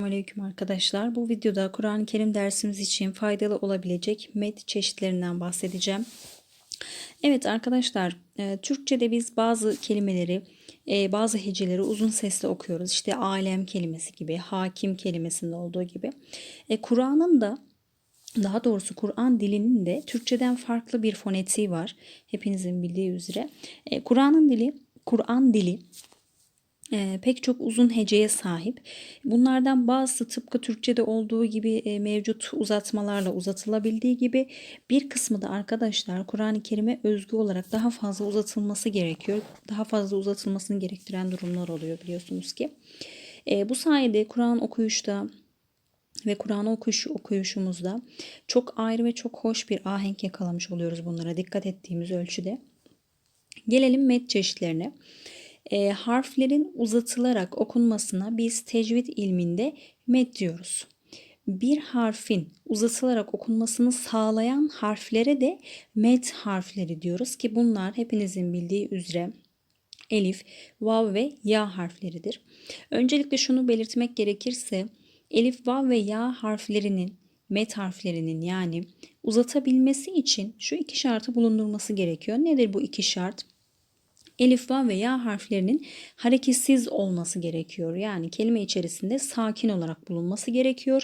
Aleyküm arkadaşlar. Bu videoda Kur'an-ı Kerim dersimiz için faydalı olabilecek met çeşitlerinden bahsedeceğim. Evet arkadaşlar, e, Türkçe'de biz bazı kelimeleri, e, bazı heceleri uzun sesle okuyoruz. İşte alem kelimesi gibi, hakim kelimesinde olduğu gibi. E, Kur'an'ın da daha doğrusu Kur'an dilinin de Türkçeden farklı bir fonetiği var. Hepinizin bildiği üzere. E, Kur'an'ın dili, Kur'an dili e, pek çok uzun heceye sahip. Bunlardan bazısı tıpkı Türkçe'de olduğu gibi e, mevcut uzatmalarla uzatılabildiği gibi bir kısmı da arkadaşlar Kur'an-ı Kerim'e özgü olarak daha fazla uzatılması gerekiyor. Daha fazla uzatılmasını gerektiren durumlar oluyor biliyorsunuz ki. E, bu sayede Kur'an okuyuşta ve Kur'an okuyuş, okuyuşumuzda çok ayrı ve çok hoş bir ahenk yakalamış oluyoruz bunlara dikkat ettiğimiz ölçüde. Gelelim met çeşitlerine. E, harflerin uzatılarak okunmasına biz tecvid ilminde met diyoruz. Bir harfin uzatılarak okunmasını sağlayan harflere de met harfleri diyoruz ki bunlar hepinizin bildiği üzere elif, vav ve ya harfleridir. Öncelikle şunu belirtmek gerekirse elif, vav ve ya harflerinin met harflerinin yani uzatabilmesi için şu iki şartı bulundurması gerekiyor. Nedir bu iki şart? Elif, vav ve ya harflerinin hareketsiz olması gerekiyor. Yani kelime içerisinde sakin olarak bulunması gerekiyor.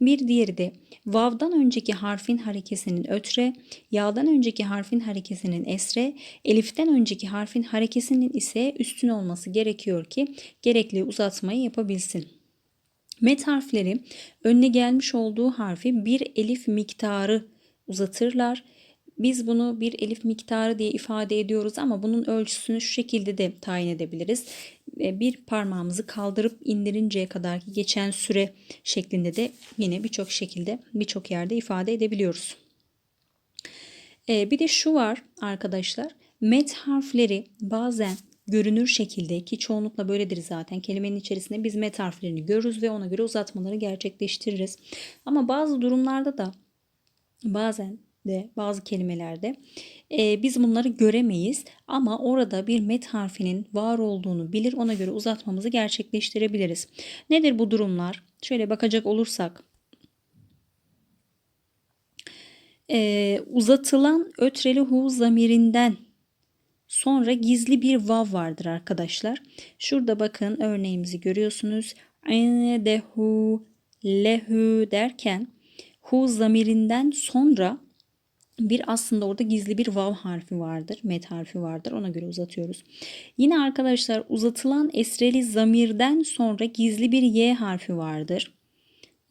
Bir diğeri de vav'dan önceki harfin harekesinin ötre, ya'dan önceki harfin harekesinin esre, eliften önceki harfin harekesinin ise üstün olması gerekiyor ki gerekli uzatmayı yapabilsin. Met harfleri önüne gelmiş olduğu harfi bir elif miktarı uzatırlar. Biz bunu bir elif miktarı diye ifade ediyoruz ama bunun ölçüsünü şu şekilde de tayin edebiliriz. Bir parmağımızı kaldırıp indirinceye kadar ki geçen süre şeklinde de yine birçok şekilde birçok yerde ifade edebiliyoruz. Bir de şu var arkadaşlar. Met harfleri bazen görünür şekilde ki çoğunlukla böyledir zaten kelimenin içerisinde biz met harflerini görürüz ve ona göre uzatmaları gerçekleştiririz. Ama bazı durumlarda da bazen de bazı kelimelerde e, biz bunları göremeyiz ama orada bir met harfinin var olduğunu bilir ona göre uzatmamızı gerçekleştirebiliriz. Nedir bu durumlar? Şöyle bakacak olursak e, uzatılan ötreli hu zamirinden sonra gizli bir vav vardır arkadaşlar. Şurada bakın örneğimizi görüyorsunuz. Dehu lehu derken hu zamirinden sonra bir aslında orada gizli bir vav harfi vardır. Met harfi vardır. Ona göre uzatıyoruz. Yine arkadaşlar uzatılan esreli zamirden sonra gizli bir y harfi vardır.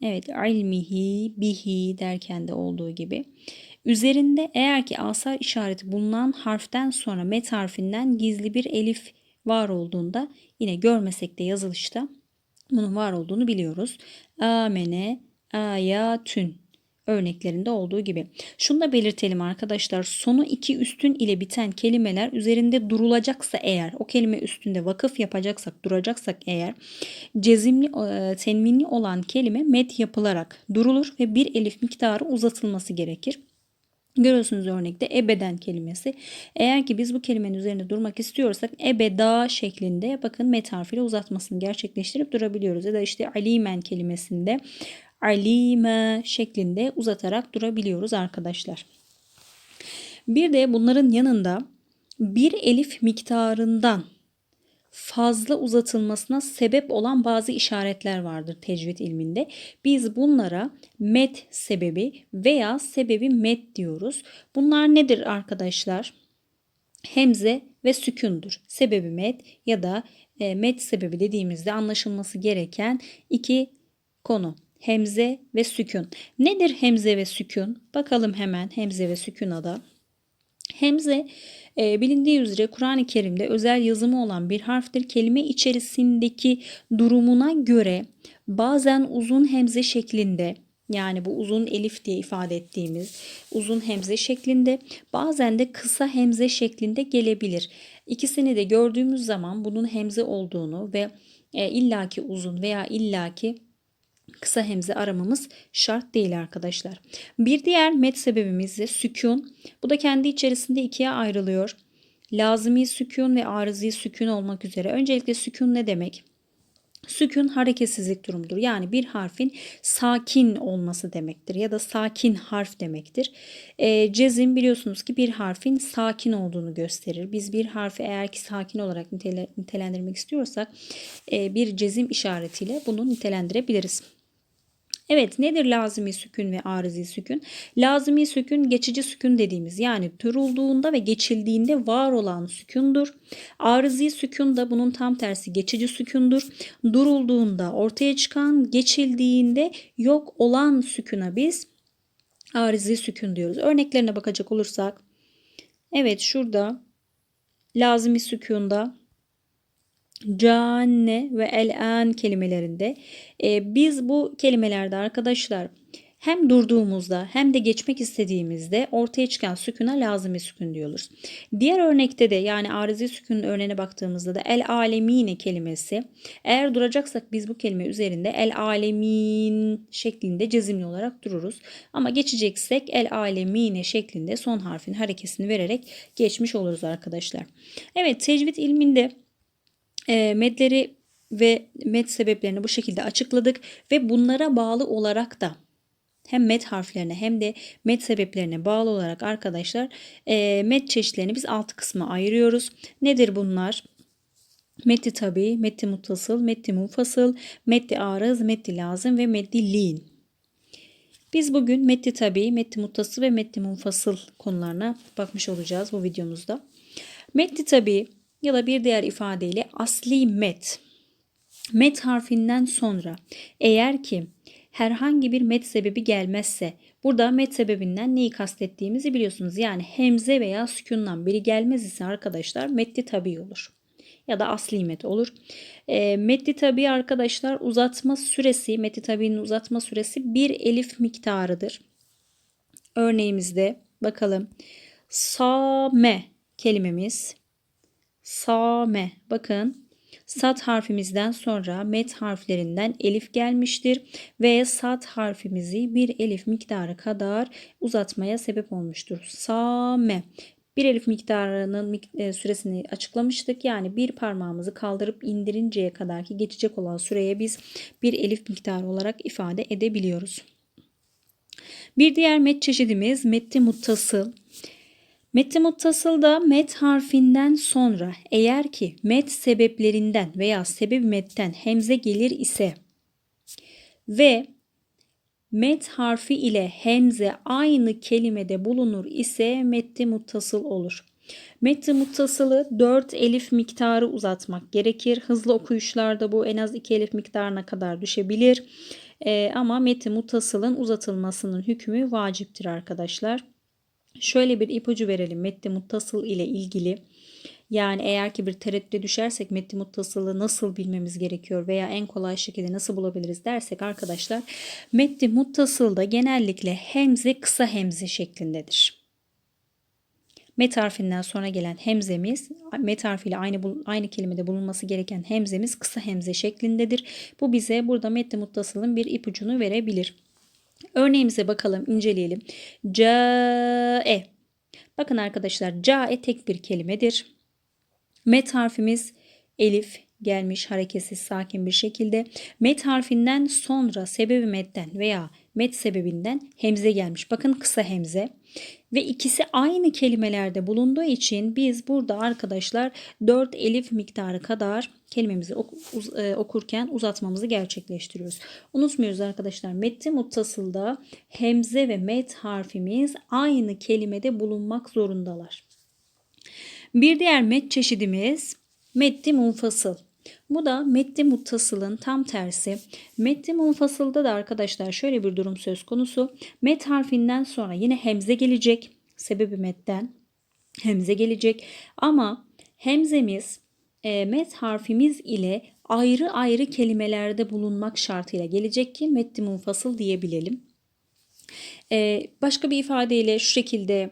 Evet ilmihi, bihi derken de olduğu gibi. Üzerinde eğer ki asar işareti bulunan harften sonra met harfinden gizli bir elif var olduğunda yine görmesek de yazılışta bunun var olduğunu biliyoruz. Amene, ayatün örneklerinde olduğu gibi. Şunu da belirtelim arkadaşlar. Sonu iki üstün ile biten kelimeler üzerinde durulacaksa eğer o kelime üstünde vakıf yapacaksak duracaksak eğer cezimli e, tenminli olan kelime met yapılarak durulur ve bir elif miktarı uzatılması gerekir. Görüyorsunuz örnekte ebeden kelimesi. Eğer ki biz bu kelimenin üzerinde durmak istiyorsak ebeda şeklinde bakın met harfiyle uzatmasını gerçekleştirip durabiliyoruz. Ya da işte alimen kelimesinde alime şeklinde uzatarak durabiliyoruz arkadaşlar. Bir de bunların yanında bir elif miktarından fazla uzatılmasına sebep olan bazı işaretler vardır tecvid ilminde. Biz bunlara met sebebi veya sebebi met diyoruz. Bunlar nedir arkadaşlar? Hemze ve sükundur. Sebebi met ya da e, met sebebi dediğimizde anlaşılması gereken iki konu hemze ve sükun. Nedir hemze ve sükun? Bakalım hemen hemze ve sükuna da. Hemze e, bilindiği üzere Kur'an-ı Kerim'de özel yazımı olan bir harftir. Kelime içerisindeki durumuna göre bazen uzun hemze şeklinde yani bu uzun elif diye ifade ettiğimiz uzun hemze şeklinde bazen de kısa hemze şeklinde gelebilir. İkisini de gördüğümüz zaman bunun hemze olduğunu ve e, illaki uzun veya illaki kısa hemze aramamız şart değil arkadaşlar. Bir diğer met sebebimiz de sükun. Bu da kendi içerisinde ikiye ayrılıyor. Lazımi sükun ve arızi sükun olmak üzere. Öncelikle sükun ne demek? Sükun hareketsizlik durumudur. Yani bir harfin sakin olması demektir ya da sakin harf demektir. E, cezim biliyorsunuz ki bir harfin sakin olduğunu gösterir. Biz bir harfi eğer ki sakin olarak nitele, nitelendirmek istiyorsak e, bir cezim işaretiyle bunu nitelendirebiliriz. Evet nedir lazımi sükun ve arızi sükun? Lazımi sükun geçici sükun dediğimiz yani türulduğunda ve geçildiğinde var olan sükundur. Arızi sükun da bunun tam tersi geçici sükundur. Durulduğunda ortaya çıkan geçildiğinde yok olan sükuna biz arızi sükun diyoruz. Örneklerine bakacak olursak evet şurada lazımi sükunda canne ve el-an kelimelerinde e, biz bu kelimelerde arkadaşlar hem durduğumuzda hem de geçmek istediğimizde ortaya çıkan sükuna lazımi sükun diyoruz. Diğer örnekte de yani arizi sükun örneğine baktığımızda da el alemine kelimesi eğer duracaksak biz bu kelime üzerinde el alemin şeklinde cezimli olarak dururuz. Ama geçeceksek el alemine şeklinde son harfin harekesini vererek geçmiş oluruz arkadaşlar. Evet tecvid ilminde e, medleri ve med sebeplerini bu şekilde açıkladık ve bunlara bağlı olarak da hem met harflerine hem de met sebeplerine bağlı olarak arkadaşlar e, met çeşitlerini biz altı kısma ayırıyoruz. Nedir bunlar? Metti tabi, metti muttasıl, metti munfasıl, metti arız, metti lazım ve metti lin. Biz bugün metti tabi, metti muttasıl ve metti munfasıl konularına bakmış olacağız bu videomuzda. Metti tabi ya da bir diğer ifadeyle asli met. Met harfinden sonra eğer ki herhangi bir met sebebi gelmezse burada met sebebinden neyi kastettiğimizi biliyorsunuz. Yani hemze veya sükundan biri gelmez ise arkadaşlar metli tabi olur. Ya da asli met olur. E, metli tabi arkadaşlar uzatma süresi, metli tabinin uzatma süresi bir elif miktarıdır. Örneğimizde bakalım. Same kelimemiz Same. Bakın sat harfimizden sonra met harflerinden elif gelmiştir ve sat harfimizi bir elif miktarı kadar uzatmaya sebep olmuştur. Same. Bir elif miktarının e, süresini açıklamıştık. Yani bir parmağımızı kaldırıp indirinceye kadar ki geçecek olan süreye biz bir elif miktarı olarak ifade edebiliyoruz. Bir diğer met çeşidimiz metti muttasıl. Metti muttasılda met harfinden sonra eğer ki met sebeplerinden veya sebep metten hemze gelir ise ve met harfi ile hemze aynı kelimede bulunur ise metti muttasıl olur. Metti muttasılı 4 elif miktarı uzatmak gerekir. Hızlı okuyuşlarda bu en az 2 elif miktarına kadar düşebilir. Ee, ama metti muttasılın uzatılmasının hükmü vaciptir arkadaşlar. Şöyle bir ipucu verelim metni muttasıl ile ilgili. Yani eğer ki bir tereddüte düşersek metni muttasılı nasıl bilmemiz gerekiyor veya en kolay şekilde nasıl bulabiliriz dersek arkadaşlar metni muttasılda genellikle hemze kısa hemze şeklindedir. Met harfinden sonra gelen hemzemiz met harfiyle aynı aynı kelimede bulunması gereken hemzemiz kısa hemze şeklindedir. Bu bize burada metni muttasılın bir ipucunu verebilir. Örneğimize bakalım, inceleyelim. Cae. Bakın arkadaşlar, cae tek bir kelimedir. Met harfimiz elif gelmiş hareketsiz sakin bir şekilde. Met harfinden sonra sebebi metten veya met sebebinden hemze gelmiş. Bakın kısa hemze. Ve ikisi aynı kelimelerde bulunduğu için biz burada arkadaşlar 4 elif miktarı kadar kelimemizi e, okurken uzatmamızı gerçekleştiriyoruz. Unutmuyoruz arkadaşlar metti muttasılda hemze ve met harfimiz aynı kelimede bulunmak zorundalar. Bir diğer met çeşidimiz metti munfasıl. Bu da metni muttasılın tam tersi. Metni munfasılda da arkadaşlar şöyle bir durum söz konusu. Met harfinden sonra yine hemze gelecek. Sebebi metten hemze gelecek. Ama hemzemiz e, met harfimiz ile ayrı ayrı kelimelerde bulunmak şartıyla gelecek ki metni munfasıl diyebilelim. E, başka bir ifadeyle şu şekilde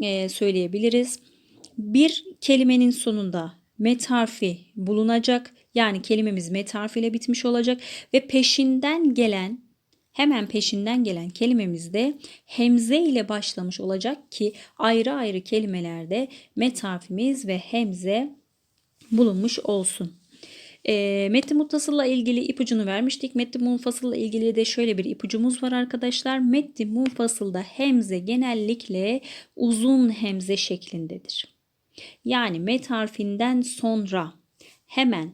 e, söyleyebiliriz. Bir kelimenin sonunda met harfi bulunacak. Yani kelimemiz met harfiyle bitmiş olacak ve peşinden gelen hemen peşinden gelen kelimemiz de hemze ile başlamış olacak ki ayrı ayrı kelimelerde met harfimiz ve hemze bulunmuş olsun. E, metni muttasılla ilgili ipucunu vermiştik. Metni munfasılla ilgili de şöyle bir ipucumuz var arkadaşlar. Metni munfasılda hemze genellikle uzun hemze şeklindedir. Yani met harfinden sonra hemen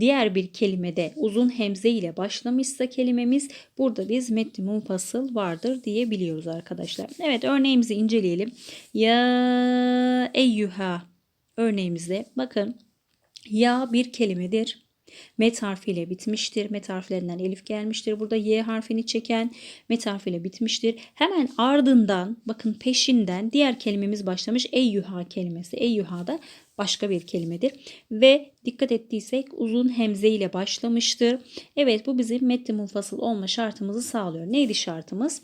diğer bir kelimede uzun hemze ile başlamışsa kelimemiz burada biz metni munfasıl vardır diyebiliyoruz arkadaşlar. Evet örneğimizi inceleyelim. Ya eyyuha örneğimizde bakın ya bir kelimedir. Met harfiyle bitmiştir. Met harflerinden elif gelmiştir. Burada y harfini çeken met harfiyle bitmiştir. Hemen ardından bakın peşinden diğer kelimemiz başlamış. Eyyuha kelimesi. Eyyuha da başka bir kelimedir. Ve dikkat ettiysek uzun hemze ile başlamıştır. Evet bu bizim metni munfasıl olma şartımızı sağlıyor. Neydi şartımız?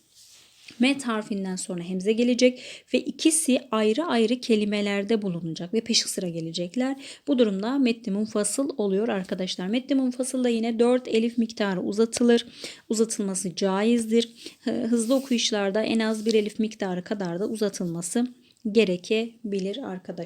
Met harfinden sonra hemze gelecek ve ikisi ayrı ayrı kelimelerde bulunacak ve peşi sıra gelecekler. Bu durumda metni munfasıl oluyor arkadaşlar. Metni munfasılda yine 4 elif miktarı uzatılır. Uzatılması caizdir. Hızlı okuyuşlarda en az bir elif miktarı kadar da uzatılması gerekebilir arkadaşlar.